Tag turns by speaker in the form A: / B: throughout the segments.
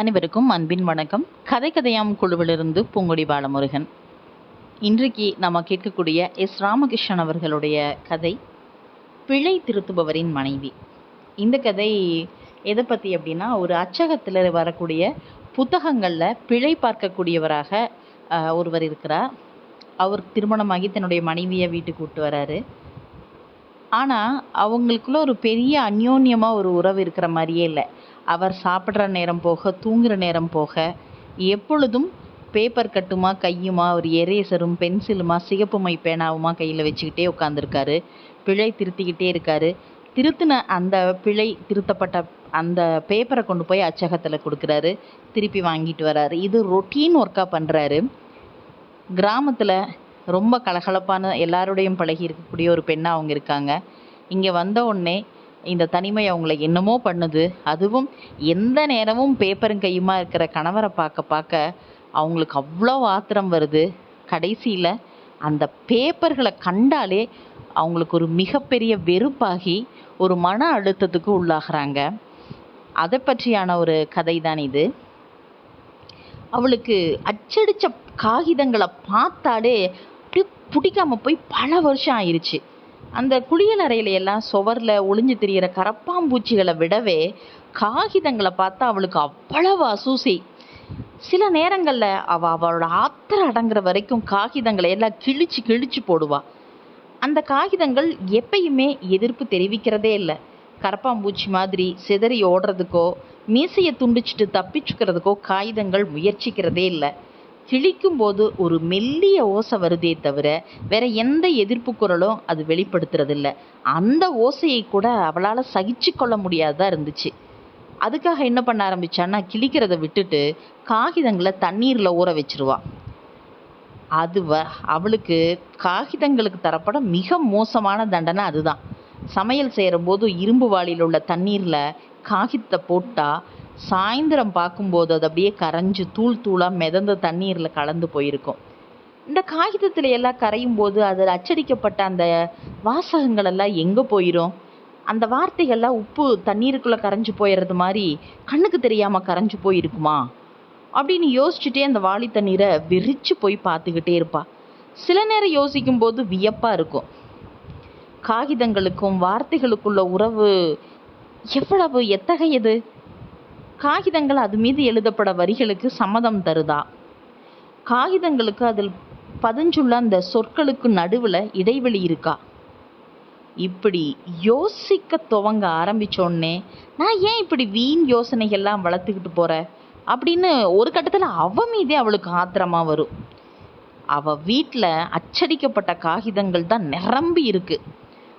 A: அனைவருக்கும் அன்பின் வணக்கம். கதை கதையாம் குழுவிலிருந்து பூங்கொடி பாலமுருகன். இன்றைக்கு நம்ம கேட்கக்கூடிய எஸ் ராமகிருஷ்ணன் அவர்களுடைய கதை பிழை திருத்துபவரின் மனைவி இந்த கதை எதை பற்றி அப்படின்னா ஒரு அச்சகத்தில் வரக்கூடிய புத்தகங்களில் பிழை பார்க்கக்கூடியவராக ஒருவர் இருக்கிறார். அவர் திருமணமாகி தன்னுடைய மனைவியை வீட்டுக்கு கூட்டு வராரு. ஆனால் அவங்களுக்குள்ள ஒரு பெரிய அந்யோன்யமாக ஒரு உறவு இருக்கிற மாதிரியே இல்லை. அவர் சாப்பிட்ற நேரம் போக தூங்குகிற நேரம் போக எப்பொழுதும் பேப்பர் கட்டுமா கையுமா ஒரு எரேசரும் பென்சிலுமா சிகப்பு மை பேனாவுமா கையில் வச்சுக்கிட்டே உட்காந்துருக்காரு பிழை திருத்திக்கிட்டே இருக்காரு. திருத்தின அந்த பிழை திருத்தப்பட்ட அந்த பேப்பரை கொண்டு போய் அச்சகத்தில் கொடுக்குறாரு. திருப்பி வாங்கிட்டு வராரு. இது ரொட்டீன் ஒர்க்காக பண்ணுறாரு கிராமத்தில் ரொம்ப கலகலப்பான எல்லாரோடையும் பழகி இருக்கக்கூடிய ஒரு பெண்ணாக அவங்க இருக்காங்க. இங்கே வந்த உடனே இந்த தனிமை அவங்கள என்னமோ பண்ணுது. அதுவும் எந்த நேரமும் பேப்பரும் கையுமா இருக்கிற கணவரை பார்க்க பார்க்க அவங்களுக்கு அவ்வளோ ஆத்திரம் வருது. கடைசியில் அந்த பேப்பர்களை கண்டாலே அவங்களுக்கு ஒரு மிகப்பெரிய வெறுப்பாகி ஒரு மன அழுத்தத்துக்கு உள்ளாகிறாங்க. அதை பற்றியான ஒரு கதை தான் இது. அவளுக்கு அச்சடித்த காகிதங்களை பார்த்தாலே பிடிக்காம போய் பல வருஷம் ஆயிடுச்சு அந்த குளியல் அறையில எல்லாம் சுவர்ல ஒளிஞ்சு திரியிற கரப்பாம்பூச்சிகளை விடவே காகிதங்களை பார்த்தா அவளுக்கு அவ்வளவு அசூசி. சில நேரங்கள்ல அவ அவளோட ஆத்திரம் அடங்குற வரைக்கும் காகிதங்களை எல்லாம் கிழிச்சு கிழிச்சு போடுவா. அந்த காகிதங்கள் எப்பயுமே எதிர்ப்பு தெரிவிக்கிறதே இல்லை. கரப்பாம்பூச்சி மாதிரி சிதறி ஓடுறதுக்கோ மீசையை துண்டிச்சிட்டு தப்பிச்சுக்கிறதுக்கோ காகிதங்கள் முயற்சிக்கிறதே இல்லை. கிழிக்கும் போது ஒரு மெல்லிய ஓசை வருதே தவிர வேற எந்த எதிர்ப்பு குரலும் அது வெளிப்படுத்துறதில்ல. அந்த ஓசையை கூட அவளால் சகிச்சு கொள்ள முடியாததாக இருந்துச்சு. அதுக்காக என்ன பண்ண ஆரம்பிச்சான்னா கிழிக்கிறத விட்டுட்டு காகிதங்களை தண்ணீரில் ஊற வச்சிருவா. அது வ அவளுக்கு காகிதங்களுக்கு தரப்பட மிக மோசமான தண்டனை அதுதான். சமையல் செய்கிற போது இரும்பு வாளியில் உள்ள தண்ணீரில் காகிதத்தை போட்டால் சாயந்தரம் பார்க்கும்போது அது அப்படியே கரைஞ்சு தூள் தூளாக மிதந்த தண்ணீரில் கலந்து போயிருக்கும். இந்த காகிதத்தில் எல்லாம் கரையும் போது அதில் அச்சடிக்கப்பட்ட அந்த வாசகங்கள் எல்லாம் எங்கே போயிடும் அந்த வார்த்தைகள்லாம் உப்பு தண்ணீருக்குள்ளே கரைஞ்சி போயிடுறது மாதிரி கண்ணுக்கு தெரியாமல் கரைஞ்சு போயிருக்குமா? அப்படின்னு யோசிச்சுட்டே அந்த வாளி தண்ணீரை விரிச்சு போய் பார்த்துக்கிட்டே இருப்பா. சில நேரம் யோசிக்கும் போது வியப்பாக இருக்கும். காகிதங்களுக்கும் வார்த்தைகளுக்குள்ள உறவு எவ்வளவு எத்தகையது? காகிதங்கள் அது மீது எழுதப்பட வரிகளுக்கு சம்மதம் தருதா? காகிதங்களுக்கு அதில் பதிஞ்சுள்ள அந்த சொற்களுக்கு நடுவில் இடைவெளி இருக்கா? இப்படி யோசிக்க துவங்க ஆரம்பிச்சோடனே நான் ஏன் இப்படி வீண் யோசனைகள்லாம் வளர்த்துக்கிட்டு போகிறேன் அப்படின்னு ஒரு கட்டத்தில் அவ மீதே அவளுக்கு ஆத்திரமா வரும். அவ வீட்டில் அச்சடிக்கப்பட்ட காகிதங்கள் தான் நிரம்பி இருக்குது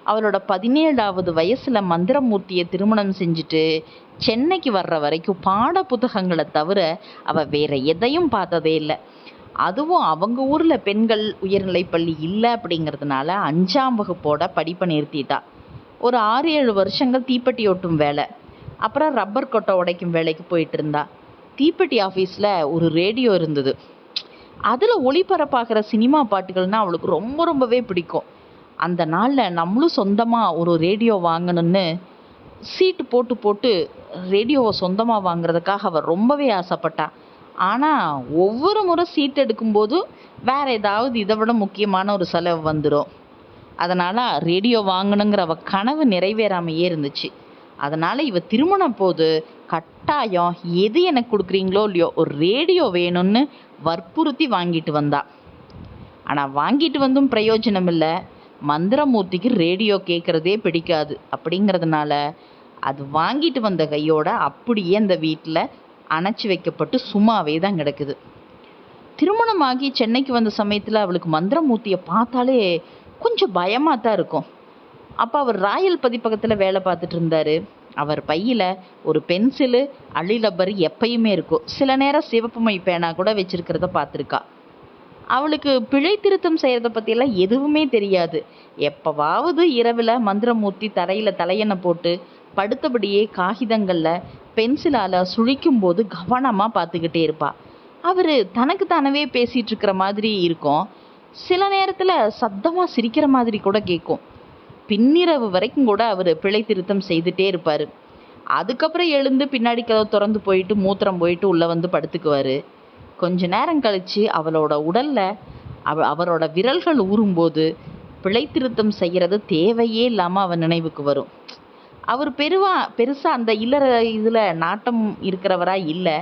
A: அவளோட பதினேழாவது வயசில் மந்திரமூர்த்தியை திருமணம் செஞ்சுட்டு சென்னைக்கு வர்ற வரைக்கும் பாட புத்தகங்களை தவிர அவள் வேற எதையும் பார்த்ததே இல்லை. அதுவும் அவங்க ஊரில் பெண்கள் உயர்நிலைப் பள்ளி இல்லை அப்படிங்கிறதுனால அஞ்சாம் வகுப்போட படிப்பை நிறுத்திட்டா. ஒரு ஆறு ஏழு வருஷங்கள் தீப்பெட்டி ஒட்டும் வேலை. அப்புறம் ரப்பர் கொட்டை உடைக்கும் வேலைக்கு போயிட்டு இருந்தா. தீப்பெட்டி ஆஃபீஸில் ஒரு ரேடியோ இருந்தது. அதில் ஒளிபரப்பாகிற சினிமா பாட்டுகள்னா அவளுக்கு ரொம்ப ரொம்பவே பிடிக்கும். அந்த நாளில் நம்மளும் சொந்தமாக ஒரு ரேடியோ வாங்கணும்னு சீட்டு போட்டு போட்டு ரேடியோவை சொந்தமாக வாங்குறதுக்காக அவள் ரொம்பவே ஆசைப்பட்டா. ஆனால் ஒவ்வொரு முறை சீட் எடுக்கும்போது வேற ஏதாவது இதை விட முக்கியமான ஒரு செலவு வந்துடும் அதனால் ரேடியோ வாங்கணுங்கிற அவ கனவு நிறைவேறாமையே இருந்துச்சு. அதனால் இவ திருமணம் போது கட்டாயம் எது எனக்கு கொடுக்குறீங்களோ இல்லையோ ஒரு ரேடியோ வேணும்னு வற்புறுத்தி வாங்கிட்டு வந்தா. ஆனால் வாங்கிட்டு வந்தும் பிரயோஜனம் இல்லை. மந்திரமூர்த்திக்கு ரேடியோ கேட்குறதே பிடிக்காது. அப்படிங்கிறதுனால அது வாங்கிட்டு வந்த கையோட அப்படியே அந்த வீட்டில் அணைச்சி வைக்கப்பட்டு சும்மாவே தான் கிடக்குது. திருமணமாகி சென்னைக்கு வந்த சமயத்தில் அவளுக்கு மந்திரமூர்த்தியை பார்த்தாலே கொஞ்சம் பயமாக தான் இருக்கும். அப்போ அவர் ராயல் பதிப்பகத்தில் வேலை பார்த்துட்டு இருந்தார். அவர் பையில் ஒரு பென்சிலு அழிலப்பர் எப்பயுமே இருக்கும். சில நேரம் சிவப்பு மை பேனா கூட வச்சுருக்கிறத பார்த்துருக்கா. அவளுக்கு பிழை திருத்தம் செய்கிறத பற்றியெல்லாம் எதுவுமே தெரியாது. எப்போவாவது இரவில் மந்திரமூர்த்தி தரையில் தலையணை போட்டு படுத்தபடியே காகிதங்களில் பென்சிலால் சுழிக்கும் போது கவனமாக பார்த்துக்கிட்டே இருப்பாள் அவர் தனக்கு தானவே பேசிகிட்டு இருக்கிற மாதிரி இருக்கும். சில நேரத்தில் சத்தமாக சிரிக்கிற மாதிரி கூட கேட்கும் பின்னிரவு வரைக்கும் கூட அவர் பிழை திருத்தம் செய்துட்டே இருப்பார். அதுக்கப்புறம் எழுந்து பின்னாடி கதவு திறந்து போயிட்டு மூத்திரம் போயிட்டு உள்ளே வந்து படுத்துக்குவார். கொஞ்ச நேரம் கழிச்சு அவளோட உடல்ல அவ அவரோட விரல்கள் ஊறும்போது பிழைத்திருத்தம் செய்கிறது செய்யறது தேவையே இல்லாமல் அவன் நினைவுக்கு வரும். அவர் பெருவா பெருசாக அந்த இல்லற இதில் நாட்டம் இருக்கிறவரா இல்லை.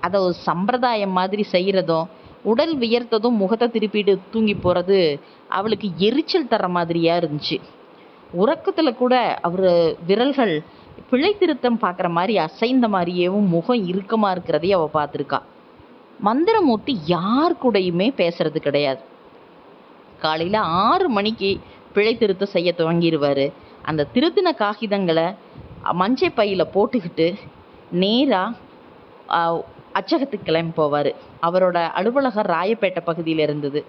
A: அதை ஒரு சம்பிரதாயம் மாதிரி செய்கிறதும் உடல் வியர்த்ததும் முகத்தை திருப்பிட்டு தூங்கி போகிறது அவளுக்கு எரிச்சல் தர மாதிரியா இருந்துச்சு. உறக்கத்தில் கூட அவர் விரல்கள் பிழை திருத்தம் பார்க்குற மாதிரி அசைந்த மாதிரியேவும் முகம் இறுக்கமாக இருக்கிறதையும் அவள் பார்த்துருக்கா மந்திரமூர்த்தி யார் கூடயுமே பேசுறது கிடையாது. காலையில் ஆறு மணிக்கு பிழை திருத்தம் செய்ய துவங்கிடுவார் அந்த திருத்தின காகிதங்களை மஞ்சை பையில் போட்டுக்கிட்டு நேராக அச்சகத்துக்கு கிளம்பி போவார். அவரோட அலுவலகம் ராயப்பேட்டை பகுதியில் இருந்தது.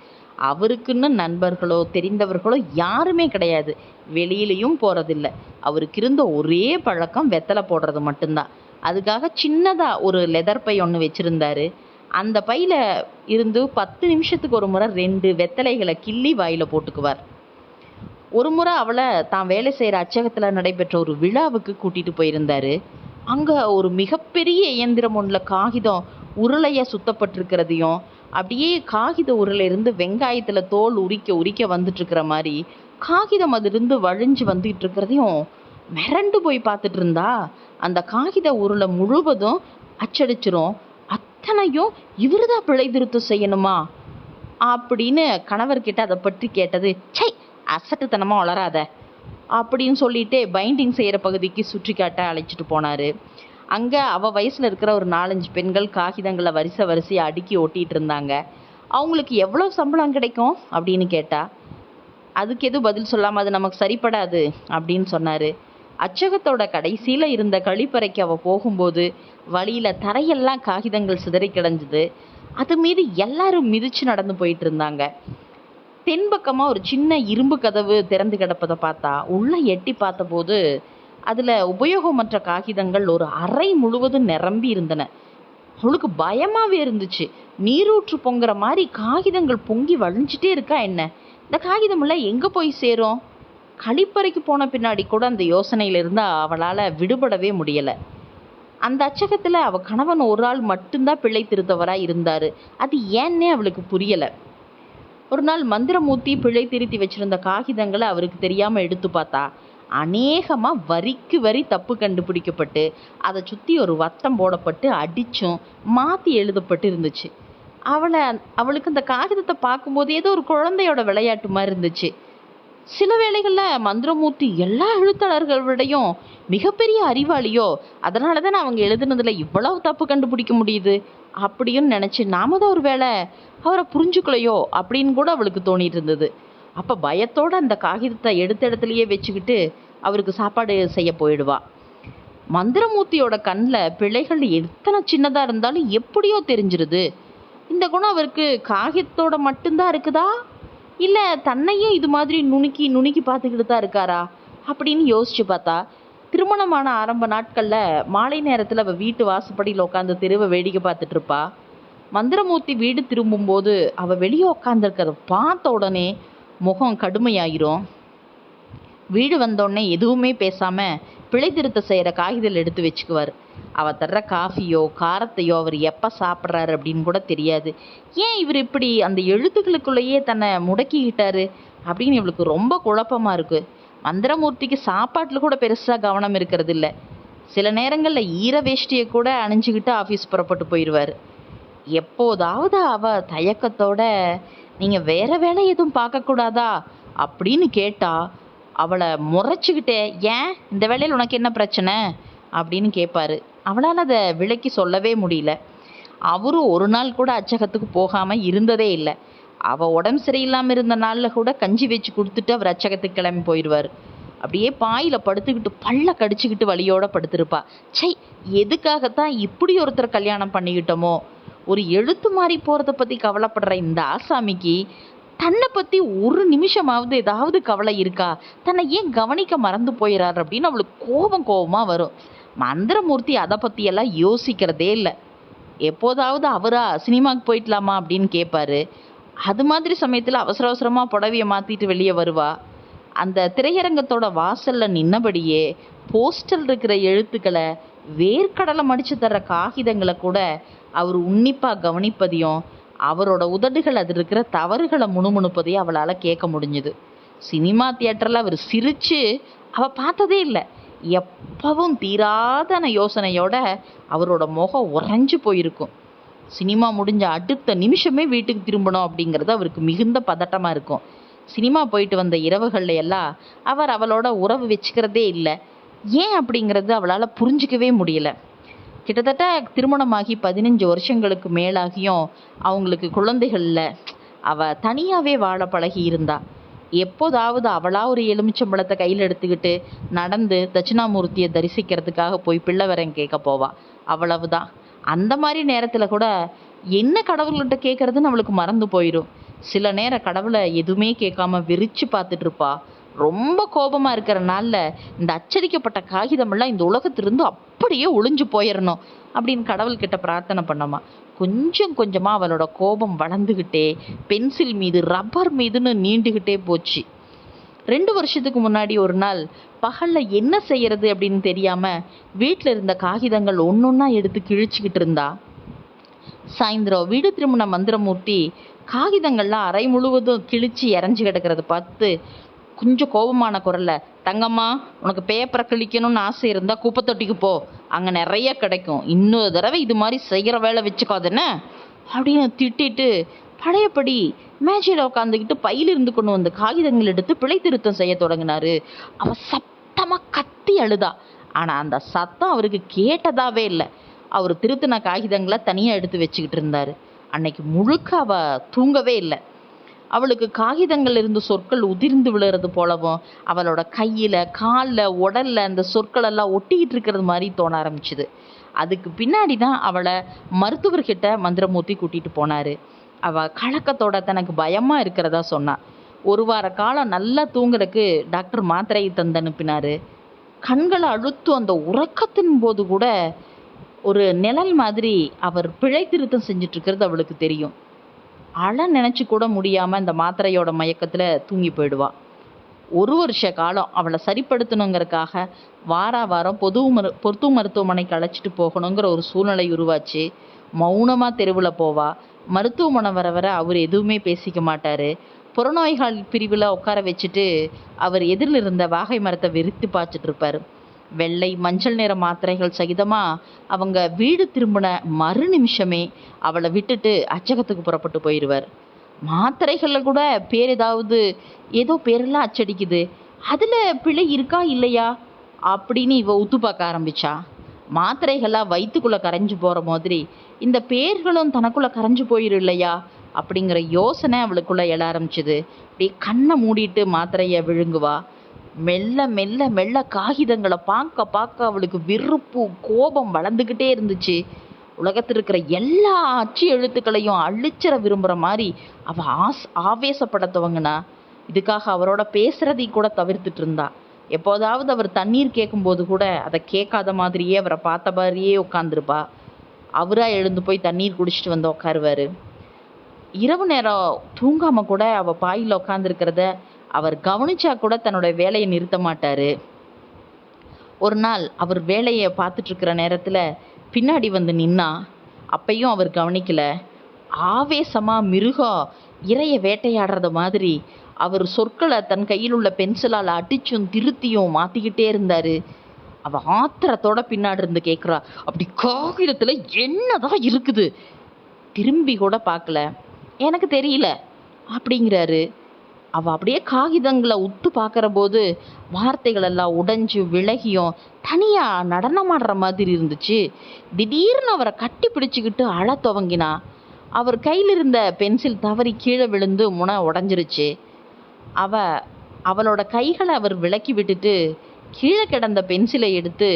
A: அவருக்குன்னு நண்பர்களோ தெரிந்தவர்களோ யாருமே கிடையாது. வெளியிலையும் போகிறதில்ல அவருக்கு இருந்த ஒரே பழக்கம் வெத்தலை போடுறது மட்டும்தான். அதுக்காக சின்னதாக ஒரு லெதர் பை ஒன்று வச்சுருந்தாரு. அந்த பையில் இருந்து பத்து நிமிஷத்துக்கு ஒரு முறை ரெண்டு வெத்தலைகளை கிள்ளி வாயில் போட்டுக்குவார். ஒரு முறை அவளை தான் வேலை செய்கிற அச்சகத்தில் நடைபெற்ற ஒரு விழாவுக்கு கூட்டிகிட்டு போயிருந்தாரு. அங்கே ஒரு மிகப்பெரிய இயந்திரம் ஒன்றில் காகிதம் உருளையாக சுத்தப்பட்டிருக்கிறதையும் அப்படியே காகித உருளையிலிருந்து வெங்காயத்தில் தோல் உரிக்க உரிக்க வந்துட்டுருக்கிற மாதிரி காகிதம் அதிலிருந்து வழிஞ்சு வந்துகிட்டு இருக்கிறதையும் மிரண்டு போய் பார்த்துட்டு இருந்தா அந்த காகித உருளை முழுவதும் அச்சடிச்சிரும். அத்தனையும் இவர் தான் பிழை திருத்தம் செய்யணுமா? அப்படின்னு கணவர்கிட்ட அதை பற்றி கேட்டது சை அசட்டுத்தனமாக வளராத அப்படின்னு சொல்லிட்டு பைண்டிங் செய்கிற பகுதிக்கு சுற்றி காட்ட அழைச்சிட்டு போனார். அங்கே அவள் வயசில் இருக்கிற ஒரு நாலஞ்சு பெண்கள் காகிதங்களை வரிசை வரிசையாக அடுக்கி ஒட்டிகிட்டு இருந்தாங்க. அவங்களுக்கு எவ்வளோ சம்பளம் கிடைக்கும்? அப்படின்னு கேட்டா அதுக்கு எதுவும் பதில் சொல்லாமல் அது நமக்கு சரிப்படாது அப்படின்னு சொன்னார். அச்சகத்தோட கடைசியில் இருந்த கழிப்பறைக்கு அவள் போகும்போது வழியில் தரையெல்லாம் காகிதங்கள் சிதறி கிடஞ்சுது. அது மீது எல்லாரும் மிதிச்சு நடந்து போயிட்டு இருந்தாங்க. தென்பக்கமாக ஒரு சின்ன இரும்பு கதவு திறந்து கிடப்பதை பார்த்தா உள்ளே எட்டி பார்த்தபோது அதில் உபயோகமற்ற காகிதங்கள் ஒரு அறை முழுவதும் நிரம்பி இருந்தன. அவளுக்கு பயமாகவே இருந்துச்சு. நீரூற்று பொங்குற மாதிரி காகிதங்கள் பொங்கி வழிஞ்சிட்டே இருக்கா என்ன? இந்த காகிதமெல்லாம் எங்கே போய் சேரும்? கழிப்பறைக்கு போன பின்னாடி கூட அந்த யோசனையிலிருந்து அவளால் விடுபடவே முடியலை. அந்த அச்சகத்தில் அவள் கணவன் ஒரு ஆள் மட்டும்தான் பிள்ளை திருத்தவராக இருந்தார். அது ஏன்னே அவளுக்கு புரியலை. ஒரு நாள் மந்திரமூர்த்தி பிழை திருத்தி வச்சுருந்த காகிதங்களை அவருக்கு தெரியாமல் எடுத்து பார்த்தா அநேகமாக வரிக்கு வரி தப்பு கண்டுபிடிக்கப்பட்டு அதை சுற்றி ஒரு வட்டம் போடப்பட்டு அடித்தும் மாற்றி எழுதப்பட்டு இருந்துச்சு. அவளை அவளுக்கு அந்த காகிதத்தை பார்க்கும்போது ஏதோ ஒரு குழந்தையோட விளையாட்டு மாதிரி இருந்துச்சு. சில வேளைகளில் மந்திரமூர்த்தி எல்லா எழுத்தாளர்களோடையும் மிகப்பெரிய அறிவாளியோ அதனால தான் அவங்க எழுதுனதில் இவ்வளவு தப்பு கண்டுபிடிக்க முடியுது? அப்படின்னு நினச்சி நாம தான் ஒரு வேளை அவரை புரிஞ்சுக்கலையோ அப்படின்னு கூட அவளுக்கு தோணிட்டு இருந்தது. அப்போ பயத்தோடு அந்த காகிதத்தை எடுத்த இடத்துலையே வச்சுக்கிட்டு அவருக்கு சாப்பாடு செய்ய போயிடுவா. மந்திரமூர்த்தியோட கண்ணில் பிழைகள் எத்தனை சின்னதாக இருந்தாலும் எப்படியோ தெரிஞ்சிருது. இந்த குணம் அவருக்கு காகிதத்தோட மட்டும்தான் இருக்குதா? இல்லை தன்னையும் இது மாதிரி நுணுக்கி நுணுக்கி பார்த்துக்கிட்டு தான் இருக்காரா? அப்படின்னு யோசிச்சு பார்த்தா திருமணமான ஆரம்ப நாட்களில் மாலை நேரத்தில் அவள் வீட்டு வாசப்படியில் உட்காந்து தெருவை வேடிக்கை பார்த்துட்டு இருப்பா. மந்திரமூர்த்தி வீடு திரும்பும்போது அவள் வெளியே உட்காந்துருக்கிறத பார்த்த உடனே முகம் கடுமையாயிரும். வீடு வந்தோடனே எதுவுமே பேசாமல் பிழை திருத்த செய்கிற காகிதம் எடுத்து வச்சுக்குவார். அவர் தர்ற காஃபியோ காரத்தையோ அவர் எப்போ சாப்பிட்றாரு அப்படின்னு கூட தெரியாது. ஏன் இவர் இப்படி அந்த எழுத்துக்களுக்குள்ளேயே தன்னை முடக்கிக்கிட்டாரு அப்படின்னு இவளுக்கு ரொம்ப குழப்பமாக இருக்கு. மந்திரமூர்த்திக்கு சாப்பாட்டில் கூட பெருசாக கவனம் இருக்கிறது இல்லை. சில நேரங்களில் ஈர வேஷ்டியை கூட அணிஞ்சுக்கிட்டு ஆஃபீஸ் புறப்பட்டு போயிடுவார் எப்போதாவது அவ தயக்கத்தோட நீங்கள் வேற வேலை எதுவும் பார்க்கக்கூடாதா? அப்படின்னு கேட்டா அவளை முறைச்சிக்கிட்டே ஏன்? இந்த வேலையில் உனக்கு என்ன பிரச்சனை? அப்படின்னு கேட்பாரு. அவளால் அதை விளக்கி சொல்லவே முடியல. அவரும் ஒரு நாள் கூட அச்சகத்துக்கு போகாமல் இருந்ததே இல்லை. அவள் உடம்பு சரியில்லாமல் இருந்த நாளில் கூட கஞ்சி வச்சு கொடுத்துட்டு அவர் அச்சகத்துக்கு கிளம்பி போயிடுவார். அப்படியே பாயில் படுத்துக்கிட்டு பல்ல கடிச்சுக்கிட்டு வழியோட படுத்திருப்பா. சை எதுக்காகத்தான் இப்படி ஒருத்தர் கல்யாணம் பண்ணிக்கிட்டோமோ? ஒரு எழுத்து மாறி போகிறத பற்றி கவலைப்படுற இந்த ஆசாமிக்கு தன்னை பற்றி ஒரு நிமிஷமாவது ஏதாவது கவலை இருக்கா? தன்னை ஏன் கவனிக்க மறந்து போயிடாரு அப்படின்னு அவளுக்கு கோபம் கோபமாக வரும். மந்திரமூர்த்தி அதை பற்றியெல்லாம் யோசிக்கிறதே இல்லை. எப்போதாவது அவரா சினிமாவுக்கு போயிட்டலாமா அப்படின்னு கேட்பாரு அது மாதிரி சமயத்தில் அவசர அவசரமாக புடவையை மாற்றிட்டு வெளியே வருவா. அந்த திரையரங்கத்தோட வாசல்ல நின்னபடியே போஸ்டல் இருக்கிற எழுத்துக்களை வேர்க்கடலை மடிச்சு தர்ற காகிதங்களை கூட அவர் உன்னிப்பாக கவனிப்பதையும் அவரோட உதடுகள் அது இருக்கிற தவறுகளை முணுமுணுப்பதையும் அவளால் கேட்க முடிஞ்சுது. சினிமா தியேட்டரில் அவர் சிரித்து அவள் பார்த்ததே இல்லை. எப்பவும் தீராதன யோசனையோட அவரோட முகம் உறைஞ்சு போயிருக்கும். சினிமா முடிஞ்ச அடுத்த நிமிஷமே வீட்டுக்கு திரும்பணும் அப்படிங்கிறது அவருக்கு மிகுந்த பதட்டமாக இருக்கும். சினிமா போயிட்டு வந்த இரவுகள்ல எல்லாம் அவர் அவளோட உறவு வச்சுக்கிறதே இல்லை. ஏன் அப்படிங்கிறது அவளால் புரிஞ்சுக்கவே முடியல. கிட்டத்தட்ட திருமணமாகி பதினஞ்சு வருஷங்களுக்கு மேலாகியும் அவங்களுக்கு குழந்தைகளில் அவள் தனியாகவே வாழ பழகி இருந்தா. எப்போதாவது அவளாக ஒரு எலுமிச்சம்பழத்தை கையில் எடுத்துக்கிட்டு நடந்து தட்சிணாமூர்த்தியை தரிசிக்கிறதுக்காக போய் பிள்ளைவரம் கேட்க போவா. அவ்வளவுதான். அந்த மாதிரி நேரத்தில் கூட என்ன கடவுள்கிட்ட கேட்குறதுன்னு அவளுக்கு மறந்து போயிடும் சில நேரம் கடவுளை எதுவுமே கேட்காம விரிச்சு பார்த்துட்டு இருப்பா. ரொம்ப கோபமா இருக்கிற இந்த அச்சடிக்கப்பட்ட காகிதம் எல்லாம் இந்த உலகத்திலிருந்து அப்படியே ஒளிஞ்சு போயிடணும் அப்படின்னு கடவுள்கிட்ட பிரார்த்தனை பண்ணமா. கொஞ்சம் கொஞ்சமா அவளோட கோபம் வளர்ந்துகிட்டே பென்சில் மீது ரப்பர் மீதுன்னு நீண்டுகிட்டே போச்சு. ரெண்டு வருஷத்துக்கு முன்னாடி ஒரு நாள் பகல்ல என்ன செய்யறது அப்படின்னு தெரியாம வீட்டில் இருந்த காகிதங்கள் ஒன்னொன்னா எடுத்து கிழிச்சுக்கிட்டு இருந்தா. சாயந்தரம் வீடு திரும்பின மந்திரமூர்த்தி காகிதங்கள்லாம் அறை முழுவதும் கிழிச்சு இறஞ்சு கிடக்கிறத பார்த்து கொஞ்சம் கோபமான குரல்ல தங்கம்மா உனக்கு பேப்பரை கிழிக்கணும்னு ஆசை இருந்தா குப்பை தொட்டிக்கு போ. அங்க நிறைய கிடைக்கும். இன்னொரு தடவை இது மாதிரி செய்யற வேலை வச்சுக்காதுன்னு அப்படின்னு திட்டிட்டு பழையபடி மேஜையில் உட்காந்துக்கிட்டு பையில் இருந்து கொண்டு வந்த காகிதங்கள் எடுத்து பிழை திருத்தம் செய்ய தொடங்கினாரு. அவ சத்தமா கத்தி அழுதா. ஆனா அந்த சத்தம் அவருக்கு கேட்டதாவே இல்லை. அவர் திருத்தின காகிதங்களை தனியா எடுத்து வச்சுக்கிட்டு இருந்தாரு. அன்னைக்கு முழுக்க அவ தூங்கவே இல்லை. அவளுக்கு காகிதங்கள் இருந்து சொற்கள் உதிர்ந்து விழுறது போலவும் அவளோட கையில் காலில் உடலில் அந்த சொற்கள் எல்லாம் ஒட்டிக்கிட்டு இருக்கிறது மாதிரி தோண ஆரம்பிச்சுது. அதுக்கு பின்னாடி தான் அவளை மருத்துவர்கிட்ட மந்திரமூர்த்தி கூட்டிகிட்டு போனார். அவள் கலக்கத்தோட தனக்கு பயமாக இருக்கிறதா சொன்னான் ஒரு வார காலம் நல்லா தூங்குறதுக்கு டாக்டர் மாத்திரையை தந்து அனுப்பினார். கண்களை அழுத்தும் அந்த உறக்கத்தின் போது கூட ஒரு நிழல் மாதிரி அவர் பிழை திருத்தம் செஞ்சிட்ருக்கிறது அவளுக்கு தெரியும். அழ நினச்சி கூட முடியாமல் இந்த மாத்திரையோட மயக்கத்தில் தூங்கி போயிடுவா. ஒரு வருஷ காலம் அவளை சரிப்படுத்தணுங்கிறதுக்காக வாரா வாரம் பொது மரு பொது மருத்துவமனைக்கு அழைச்சிட்டு போகணுங்கிற ஒரு சூழ்நிலை உருவாச்சு. மௌனமாக தெருவில் போவா. மருத்துவமனை வர வர அவர் எதுவுமே பேசிக்க மாட்டார். புறநோய்கள் பிரிவில் உட்கார வச்சுட்டு அவர் எதிரில் இருந்த வாகை மரத்தை வெறித்து பார்த்துட்டு இருப்பார். வெள்ளை மஞ்சள் நிற மாத்திரைகள் சகிதமாக அவங்க வீடு திரும்பின மறு நிமிஷமே அவளை விட்டுட்டு அச்சகத்துக்கு புறப்பட்டு போயிடுவார் மாத்திரைகளில் கூட பேர் ஏதாவது ஏதோ பேரெல்லாம் அச்சடிக்குது. அதில் பிழை இருக்கா இல்லையா? அப்படின்னு இவ உத்து பார்க்க ஆரம்பிச்சா. மாத்திரைகள்லாம் வயிற்றுக்குள்ளே கரைஞ்சு போகிற மாதிரி இந்த பேர்களும் தனக்குள்ளே கரைஞ்சு போயிரும் இல்லையா? அப்படிங்கிற யோசனை அவளுக்குள்ளே எழ ஆரம்பிச்சுது. அப்படியே கண்ணை மூடிட்டு மாத்திரையை விழுங்குவா. மெல்ல மெல்ல மெல்ல காகிதங்களை பார்க்க பார்க்க அவளுக்கு விருப்பு கோபம் வளர்ந்துக்கிட்டே இருந்துச்சு. உலகத்தில் இருக்கிற எல்லா அச்சு எழுத்துக்களையும் அழிச்சிட விரும்புகிற மாதிரி அவள் ஆஸ் ஆவேசப்பட இதுக்காக அவரோட பேசுகிறதையும் கூட தவிர்த்துட்டு இருந்தா. எப்போதாவது அவர் தண்ணீர் கேட்கும்போது கூட அதை கேட்காத மாதிரியே அவரை பார்த்த மாதிரியே உட்காந்துருப்பா அவராக எழுந்து போய் தண்ணீர் குடிச்சிட்டு வந்து உட்காருவாரு. இரவு நேரம் தூங்காமல் கூட அவள் பாயில் உட்காந்துருக்கிறத அவர் கவனிச்சா கூட தன்னோட வேலையை நிறுத்த மாட்டார். ஒரு நாள் அவர் வேலையை பார்த்துட்ருக்கிற நேரத்தில் பின்னாடி வந்து நின்னா அப்பையும் அவர் கவனிக்கல. ஆவேசமாக மிருகம் இறைய வேட்டையாடுறத மாதிரி அவர் சொற்களை தன் கையில் உள்ள பென்சிலால் அடிச்சும் திருத்தியும் மாற்றிக்கிட்டே இருந்தார். அவள் ஆத்திரத்தோட பின்னாடி இருந்து கேட்குறா அப்படி காகிதத்தில் என்னதான் இருக்குது? திரும்பி கூட பார்க்கல. எனக்கு தெரியல அப்படிங்கிறாரு. அவள் அப்படியே காகிதங்களை உத்து பார்க்குற போது வார்த்தைகள் எல்லாம் உடைஞ்சு விலகியும் தனியாக நடனமாடுற மாதிரி இருந்துச்சு. திடீர்னு அவரை கட்டி பிடிச்சிக்கிட்டு அழ துவங்கினா அவர் கையில் இருந்த பென்சில் தவறி கீழே விழுந்து முனை உடஞ்சிருச்சு. அவ அவளோட கைகளை அவர் விலக்கி விட்டுட்டு கீழே கிடந்த பென்சிலை எடுத்து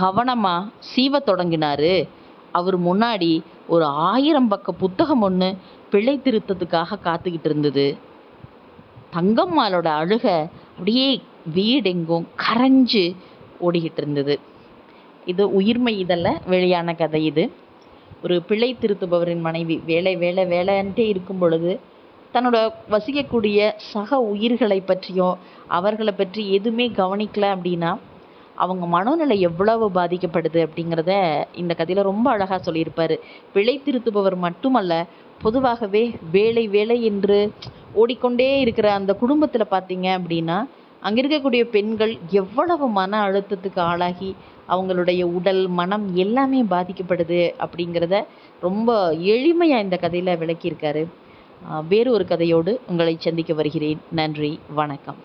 A: கவனமாக சீவ தொடங்கினாரு. அவர் முன்னாடி ஒரு ஆயிரம் பக்க புத்தகம் ஒன்று பிழை திருத்தத்துக்காக காத்துக்கிட்டு இருந்தது. தங்கம்மாளோட அழுக அப்படியே வீடெங்கும் கரைஞ்சு ஓடிக்கிட்டு இருந்தது. இது உயிர்மை இதழில் வெளியான கதை இது. ஒரு பிழை திருத்துபவரின் மனைவி வேலை வேலை வேலைன்ட்டே இருக்கும் பொழுது தன்னோட வசிக்கக்கூடிய சக உயிர்களை பற்றியோ அவர்களை பற்றி எதுவுமே கவனிக்கல அப்படின்னா அவங்க மனநிலை எவ்வளவு பாதிக்கப்படுது அப்படிங்கிறத இந்த கதையில் ரொம்ப அழகாக சொல்லியிருப்பார். பிழை திருத்துபவர் மட்டுமல்ல பொதுவாகவே வேலை வேலை என்று ஓடிக்கொண்டே இருக்கிற அந்த குடும்பத்தில் பார்த்தீங்க அப்படின்னா அங்கே இருக்கக்கூடிய பெண்கள் எவ்வளவு மன அழுத்தத்துக்கு ஆளாகி அவங்களுடைய உடல் மனம் எல்லாமே பாதிக்கப்படுது அப்படிங்கிறத ரொம்ப எளிமையாக இந்த கதையில் விளக்கியிருக்காரு. வேறு ஒரு கதையோடு உங்களை சந்திக்க வருகிறேன். நன்றி வணக்கம்.